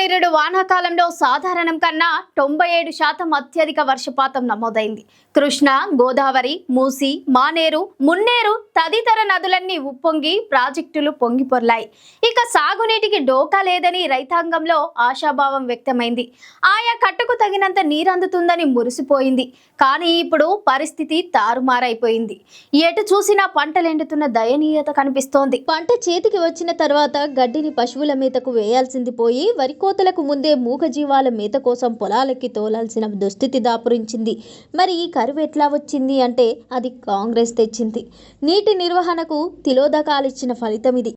నిరుడు వానాకాలంలో సాధారణం కన్నా తొంభై ఏడు శాతం అత్యధిక వర్షపాతం నమోదైంది. కృష్ణ గోదావరి మూసి మానేరు మున్నేరు తదితర నదులన్నీ ఉప్పొంగి ప్రాజెక్టులు పొంగిపొర్లాయి ఇక సాగునీటికి డోకా లేదని రైతాంగంలో ఆశాభావం వ్యక్తమైంది. ఆయా కట్టుకు తగినంత నీరందుతుందని మురిసిపోయింది. కానీ ఇప్పుడు పరిస్థితి తారుమారైపోయింది. ఎటు చూసినా పంటలెండుతున్న దయనీయత కనిపిస్తోంది. పంట చేతికి వచ్చిన తర్వాత గడ్డిని పశువుల మేతకు వేయాల్సింది పోయి వరికో కోతలకు ముందే మూగజీవాల మేత కోసం పొలాలకి తోలాల్సిన దుస్థితి దాపురించింది. మరి ఈ కరువు ఎట్లా వచ్చింది అంటే అది కాంగ్రెస్ తెచ్చింది. నీటి నిర్వహణకు తిలోదకాలిచ్చిన ఫలితం ఇది.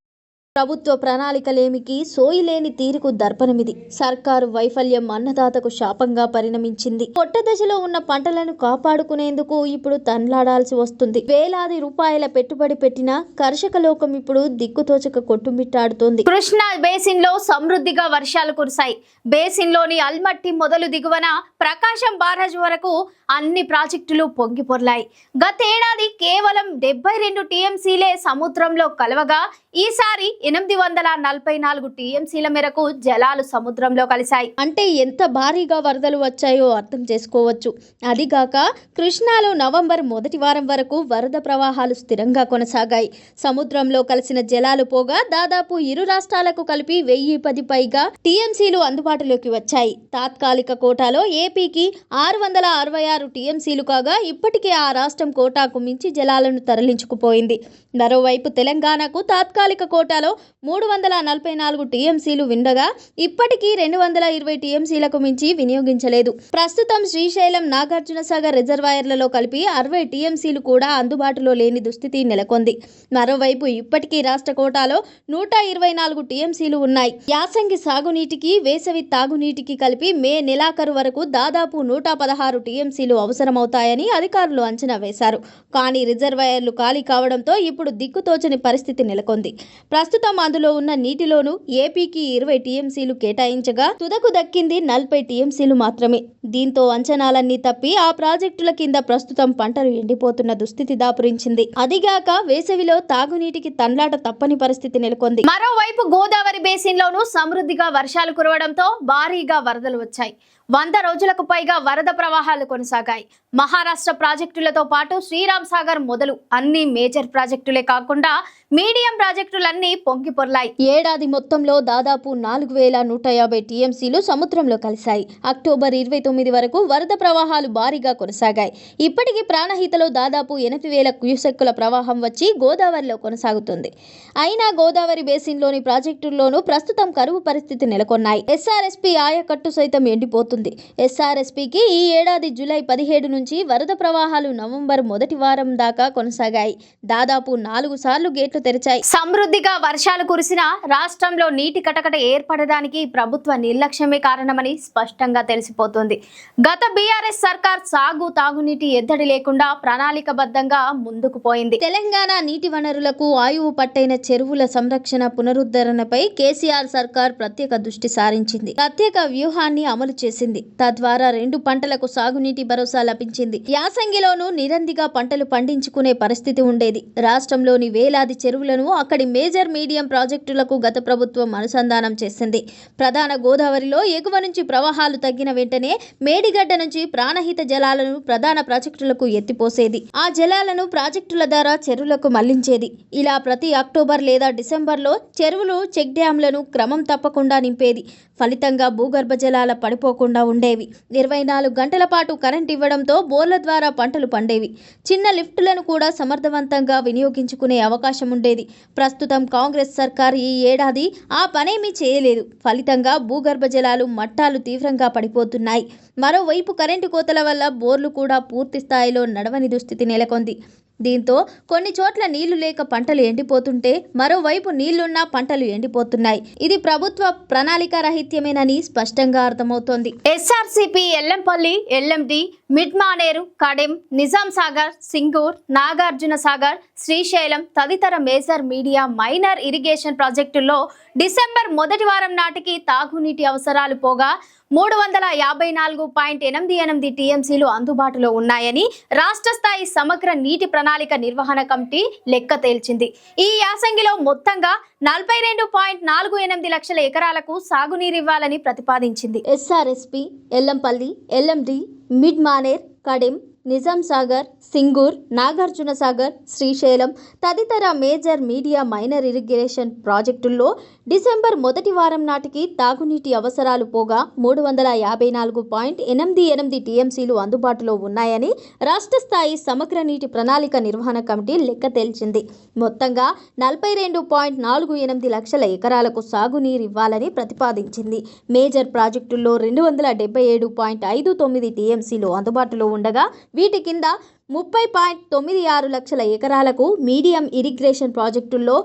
ప్రభుత్వ ప్రణాళికలేమికి సోయిలేని తీరుకు దర్పణమిది. సర్కారు వైఫల్యం అన్నదాతకు శాపంగా పరిణమించింది. పొట్ట దశలో ఉన్న పంటలను కాపాడుకునేందుకు ఇప్పుడు తన్లాడాల్సి వస్తుంది. వేలాది రూపాయల పెట్టుబడి పెట్టిన కర్షక లోకం ఇప్పుడు దిక్కుతోచక కొట్టుమిట్టాడుతోంది. కృష్ణా బేసిన్లో సమృద్ధిగా వర్షాలు కురిశాయి. బేసిన్లోని అల్మట్టి మొదలు దిగువన ప్రకాశం బారాజ్ వరకు అన్ని ప్రాజెక్టులు పొంగిపొర్లాయి గతేడాది కేవలం డెబ్బై రెండు టీఎంసీలే సముద్రంలో కలవగా ఈసారి ఎనిమిది వందల నలభై నాలుగు టీఎంసీల మేరకు జలాలు సముద్రంలో కలిశాయి. అంటే ఎంత భారీగా వరదలు వచ్చాయో అర్థం చేసుకోవచ్చు. అదిగాక కృష్ణాలో నవంబర్ మొదటి వారం వరకు వరద ప్రవాహాలు స్థిరంగా కొనసాగాయి. సముద్రంలో కలిసిన జలాలు పోగా దాదాపు ఇరు రాష్ట్రాలకు కలిపి వెయ్యి పది పైగా టీఎంసీలు అందుబాటులోకి వచ్చాయి. తాత్కాలిక కోటాలో ఏపీకి ఆరు వందల అరవై ఆరు టీఎంసీలు కాగా ఇప్పటికే ఆ రాష్ట్రం కోటాకు మించి జలాలను తరలించుకుపోయింది. మరోవైపు తెలంగాణకు తాత్కాలిక కోటాలో మూడు వందల నలభై నాలుగు టీఎంసీలు విండగా ఇప్పటికీ రెండు వందల ఇరవై టీఎంసీలకు మించి వినియోగించలేదు. ప్రస్తుతం శ్రీశైలం నాగార్జున సాగర్ రిజర్వాయర్లలో కలిపి అరవై టీఎంసీలు కూడా అందుబాటులో లేని దుస్థితి నెలకొంది. మరోవైపు ఇప్పటికీ రాష్ట్ర కోటాలో నూట ఇరవై నాలుగు టీఎంసీలు ఉన్నాయి. యాసంగి సాగునీటికి వేసవి తాగునీటికి కలిపి మే నెలాఖరు వరకు దాదాపు నూట పదహారు టీఎంసీలు అవసరమవుతాయని అధికారులు అంచనా వేశారు. కానీ రిజర్వాయర్లు ఖాళీ కావడంతో ఇప్పుడు దిక్కుతోచని పరిస్థితి నెలకొంది. ప్రస్తుతం అందులో ఉన్న నీటిలోనూ ఏపీకి ఇరవై టీఎంసీలు కేటాయించగా తుదకు దక్కింది నలభై టీఎంసీలు మాత్రమే. దీంతో అంచనాలన్నీ తప్పి ఆ ప్రాజెక్టుల కింద ప్రస్తుతం పంటలు ఎండిపోతున్న దుస్థితి దాపురించింది. అదిగాక వేసవిలో తాగునీటికి తండ్లాట తప్పని పరిస్థితి నెలకొంది. మరోవైపు గోదావరి బేసిన్లోనూ సమృద్ధిగా వర్షాలు కురవడంతో భారీగా వరదలు వచ్చాయి. వంద రోజులకు పైగా వరద ప్రవాహాలు కొనసాగాయి. మహారాష్ట్ర ప్రాజెక్టులతో పాటు శ్రీరామ్ సాగర్ మొదలు అన్ని మేజర్ ప్రాజెక్టులే కాకుండా మీడియం ప్రాజెక్టులన్నీ పొంగి పొర్లాయి. ఏడాది మొత్తంలో దాదాపు నాలుగు వేల నూట యాభై టీఎంసీలు సముద్రంలో కలిశాయి. అక్టోబర్ ఇరవై తొమ్మిది వరకు వరద ప్రవాహాలు భారీగా కొనసాగాయి. ఇప్పటికీ ప్రాణహితలో దాదాపు ఎనిమిది వేల క్యూసెక్కుల ప్రవాహం వచ్చి గోదావరిలో కొనసాగుతుంది. అయినా గోదావరి బేసిన్లోని ప్రాజెక్టుల్లోనూ ప్రస్తుతం కరువు పరిస్థితి నెలకొన్నాయి. ఎస్ఆర్ఎస్పీ ఆయకట్టు సైతం ఎండిపోతుంది ఎస్ఆర్ఎస్పీకి ఈ ఏడాది జూలై పదిహేడు నుంచి వరద ప్రవాహాలు నవంబర్ మొదటి వారం దాకా కొనసాగాయి. దాదాపు నాలుగు సార్లు గేట్లు తెరిచాయి. సమృద్ధిగా వర్షాలు కురిసినా రాష్ట్రంలో నీటి కటకట ఏర్పడడానికి ప్రభుత్వ నిర్లక్ష్యమే కారణమని స్పష్టంగా తెలిసిపోతుంది. గత బీఆర్ఎస్ సర్కార్ సాగు తాగునీటి ఎద్దడి లేకుండా ప్రణాళికబద్ధంగా ముందుకు పోయింది. తెలంగాణ నీటి వనరులకు ఆయువు పట్టైన చెరువుల సంరక్షణ పునరుద్ధరణపై కేసీఆర్ సర్కార్ ప్రత్యేక దృష్టి సారించింది. ప్రత్యేక వ్యూహాన్ని అమలు చేసింది. తద్వారా రెండు పంటలకు సాగునీటి భరోసా లభించింది. యాసంగిలోనూ నిరందిగా పంటలు పండించుకునే పరిస్థితి ఉండేది. రాష్ట్రంలోని వేలాది చెరువులను అక్కడి మేజర్ మీడియం ప్రాజెక్టులకు గత ప్రభుత్వం అనుసంధానం చేసింది. ప్రధాన గోదావరిలో ఎగువ నుంచి ప్రవాహాలు తగ్గిన వెంటనే మేడిగడ్డ నుంచి ప్రాణహిత జలాలను ప్రధాన ప్రాజెక్టులకు ఎత్తిపోసేది. ఆ జలాలను ప్రాజెక్టుల ద్వారా చెరువులకు మళ్ళించేది. ఇలా ప్రతి అక్టోబర్ లేదా డిసెంబర్లో చెరువులు చెక్ డ్యాంలను క్రమం తప్పకుండా నింపేది. ఫలితంగా భూగర్భ జలాల పడిపోకుండా ఉండేవి. ఇరవై నాలుగు గంటల పాటు కరెంట్ ఇవ్వడంతో బోర్ల ద్వారా పంటలు పండేవి. చిన్న లిఫ్టులను కూడా సమర్థవంతంగా వినియోగించుకునే అవకాశం ఉండేది. ప్రస్తుతం కాంగ్రెస్ సర్కార్ ఈ ఏడాది ఆ పనేమీ చేయలేదు. ఫలితంగా భూగర్భ జలాలు మట్టాలు తీవ్రంగా పడిపోతున్నాయి. మరోవైపు కరెంటు కోతల వల్ల బోర్లు కూడా పూర్తి స్థాయిలో నడవని దుస్థితి నెలకొంది. దీంతో కొన్ని చోట్ల నీళ్ళు లేక పంటలు ఎండిపోతుంటే మరోవైపు నీళ్ళున్నా పంటలు ఎండిపోతున్నాయి. ఇది ప్రభుత్వ ప్రణాళిక రహిత్యమేనని స్పష్టంగా అర్థమవుతోంది. SRCP Yellampalli LMD mid Maneru Kadem Nizam Sagar Singur Nagarjuna Sagar Srisailam తదితర మేజర్ మీడియా మైనర్ ఇరిగేషన్ ప్రాజెక్టుల్లో డిసెంబర్ మొదటి వారం నాటికి తాగునీటి అవసరాలు పోగా మూడు వందల యాభై నాలుగు పాయింట్ ఎనిమిది ఎనిమిది టీఎంసీలు అందుబాటులో ఉన్నాయని రాష్ట్ర స్థాయి సమగ్ర నీటి ప్రణాళిక నిర్వహణ కమిటీ లెక్క తేల్చింది. ఈ యాసంగిలో మొత్తంగా నలభై రెండు పాయింట్ నాలుగు ఎనిమిది లక్షల ఎకరాలకు సాగునీరు ఇవ్వాలని ప్రతిపాదించింది. SRSP Yellampalli LMD mid Maner Kadem Nizam Sagar Singur Nagarjuna Sagar Srisailam తదితర మేజర్ మీడియా మైనర్ ఇరిగేషన్ ప్రాజెక్టుల్లో డిసెంబర్ మొదటి వారం నాటికి తాగునీటి అవసరాలు పోగా మూడు వందల యాభై నాలుగు పాయింట్ ఎనిమిది ఎనిమిది టీఎంసీలు అందుబాటులో ఉన్నాయని రాష్ట్ర స్థాయి సమగ్ర నీటి ప్రణాళిక నిర్వహణ కమిటీ లెక్క తేల్చింది. మొత్తంగా నలభై రెండు పాయింట్ నాలుగు ఎనిమిది లక్షల ఎకరాలకు సాగునీరు ఇవ్వాలని ప్రతిపాదించింది. మేజర్ ప్రాజెక్టుల్లో రెండు వందల డెబ్బై ఏడు పాయింట్ ఐదు తొమ్మిది టీఎంసీలు అందుబాటులో ఉండగా వీటి కింద ముప్పై పాయింట్ తొమ్మిది ఆరు లక్షల ఎకరాలకు మీడియం ఇరిగ్రేషన్ ప్రాజెక్టుల్లో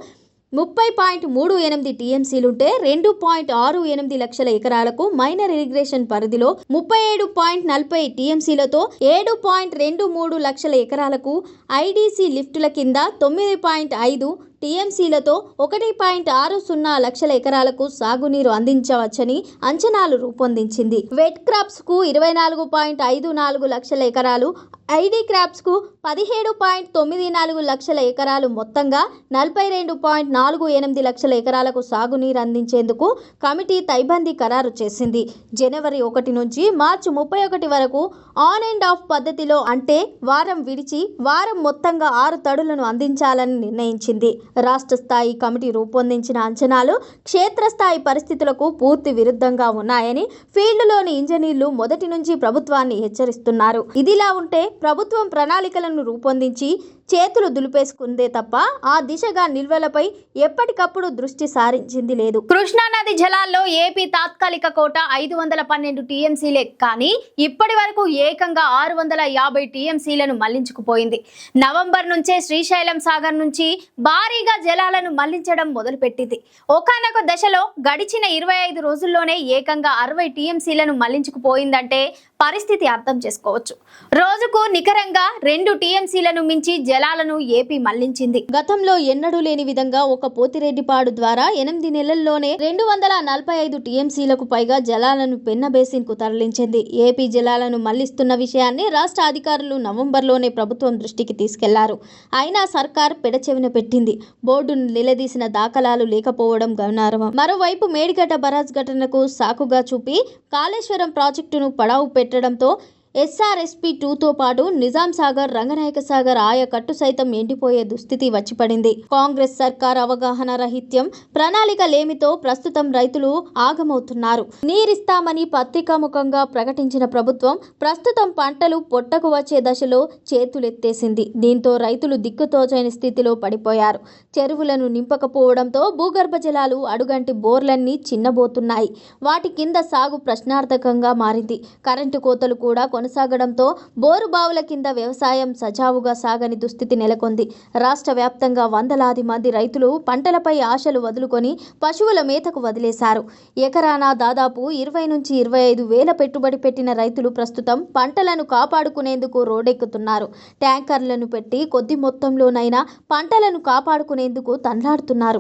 ముప్పై పాయింట్ మూడు ఎనిమిది టీఎంసీలుంటే రెండు పాయింట్ ఆరు ఎనిమిది లక్షల ఎకరాలకు మైనర్ ఇరిగ్రేషన్ పరిధిలో ముప్పై ఏడు పాయింట్ నలభై టీఎంసీలతో ఏడు పాయింట్ రెండు మూడు లక్షల ఎకరాలకు ఐడీసీ లిఫ్టుల కింద తొమ్మిది పాయింట్ ఐదు టీఎంసీలతో ఒకటి పాయింట్ ఆరు సున్నా లక్షల ఎకరాలకు సాగునీరు అందించవచ్చని అంచనాలు రూపొందించింది. వెట్ క్రాప్స్కు ఇరవై నాలుగు పాయింట్ ఐదు నాలుగు లక్షల ఎకరాలు ఐడి క్రాప్స్కు పదిహేడు పాయింట్ తొమ్మిది నాలుగు లక్షల ఎకరాలు మొత్తంగా నలభై రెండు పాయింట్ నాలుగు ఎనిమిది లక్షల ఎకరాలకు సాగునీరు అందించేందుకు కమిటీ తైబందీ ఖరారు చేసింది. జనవరి ఒకటి నుంచి మార్చి ముప్పై ఒకటి వరకు ఆన్ అండ్ ఆఫ్ పద్ధతిలో అంటే వారం విడిచి వారం మొత్తంగా ఆరు తడులను అందించాలని నిర్ణయించింది. రాష్ట్ర స్థాయి కమిటీ రూపొందించిన అంచనాలు క్షేత్రస్థాయి పరిస్థితులకు పూర్తి విరుద్ధంగా ఉన్నాయని ఫీల్డ్లోని ఇంజనీర్లు మొదటి నుంచి ప్రభుత్వాన్ని హెచ్చరిస్తున్నారు. ఇదిలా ఉంటే ప్రభుత్వం ప్రణాళికలను రూపొందించి చేతులు దులిపేసుకుందే తప్ప ఆ దిశగా నిల్వలపై ఎప్పటికప్పుడు దృష్టి సారించింది లేదు. కృష్ణా నది జలాల్లో ఏపీ తాత్కాలిక కోట ఐదు వందల పన్నెండు టీఎంసీలే కానీ ఇప్పటి వరకు ఏకంగా ఆరు వందల యాభై టీఎంసీలను మళ్ళించుకుపోయింది. నవంబర్ నుంచే శ్రీశైలం సాగర్ నుంచి భారీగా జలాలను మళ్ళించడం మొదలుపెట్టింది. ఒకనొక దశలో గడిచిన ఇరవై ఐదు రోజుల్లోనే ఏకంగా అరవై టీఎంసీలను మళ్ళించుకుపోయిందంటే పరిస్థితి అర్థం చేసుకోవచ్చు. రోజుకు నికరంగా రెండు టీఎంసీలను మించి జలాలను ఏపీ మళ్ళించింది. గతంలో ఎన్నడూ లేని విధంగా ఒక పోతిరెడ్డిపాడు ద్వారా ఎనిమిది నెలల్లోనే రెండు వందల నలభై ఐదు టీఎంసీలకు పైగా జలాలను పెన్న బేసిన్కు తరలించింది. ఏపీ జలాలను మళ్ళిస్తున్న విషయాన్ని రాష్ట్ర అధికారులు నవంబర్లోనే ప్రభుత్వం దృష్టికి తీసుకెళ్ళారు. అయినా సర్కార్ పెడచెవిన పెట్టింది. బోర్డును నిలదీసిన దాఖలాలు లేకపోవడం గమనార్హం. మరోవైపు మేడిగడ్డ బరాజ్ ఘటనకు సాకుగా చూపి కాళేశ్వరం ప్రాజెక్టును పడావు పెట్టడంతో ఎస్ఆర్ఎస్పీ టూతో పాటు నిజాం సాగర్ రంగనాయక సాగర్ ఆయకట్టు సైతం ఎండిపోయే దుస్థితి వచ్చిపడింది. కాంగ్రెస్ సర్కార్ అవగాహన రహిత్యం ప్రణాళిక లేమితో ప్రస్తుతం రైతులు ఆగమవుతున్నారు. నీరిస్తామని పత్రికాముఖంగా ప్రకటించిన ప్రభుత్వం ప్రస్తుతం పంటలు పొట్టకు వచ్చే దశలో చేతులెత్తేసింది. దీంతో రైతులు దిక్కుతోచని స్థితిలో పడిపోయారు. చెరువులను నింపకపోవడంతో భూగర్భ జలాలు అడుగంటి బోర్లన్నీ చిన్నబోతున్నాయి. వాటి కింద సాగు ప్రశ్నార్థకంగా మారింది. కరెంటు కోతలు కూడా కొనసాగడంతో బోరు బావుల కింద వ్యవసాయం సజావుగా సాగని దుస్థితి నెలకొంది. రాష్ట్ర వ్యాప్తంగా వందలాది మంది రైతులు పంటలపై ఆశలు వదులుకొని పశువుల మేతకు వదిలేశారు. ఎకరానా దాదాపు ఇరవై నుంచి ఇరవై ఐదు వేల పెట్టుబడి పెట్టిన రైతులు ప్రస్తుతం పంటలను కాపాడుకునేందుకు రోడెక్కుతున్నారు. ట్యాంకర్లను పెట్టి కొద్ది మొత్తంలోనైనా పంటలను కాపాడుకునేందుకు తండ్లాడుతున్నారు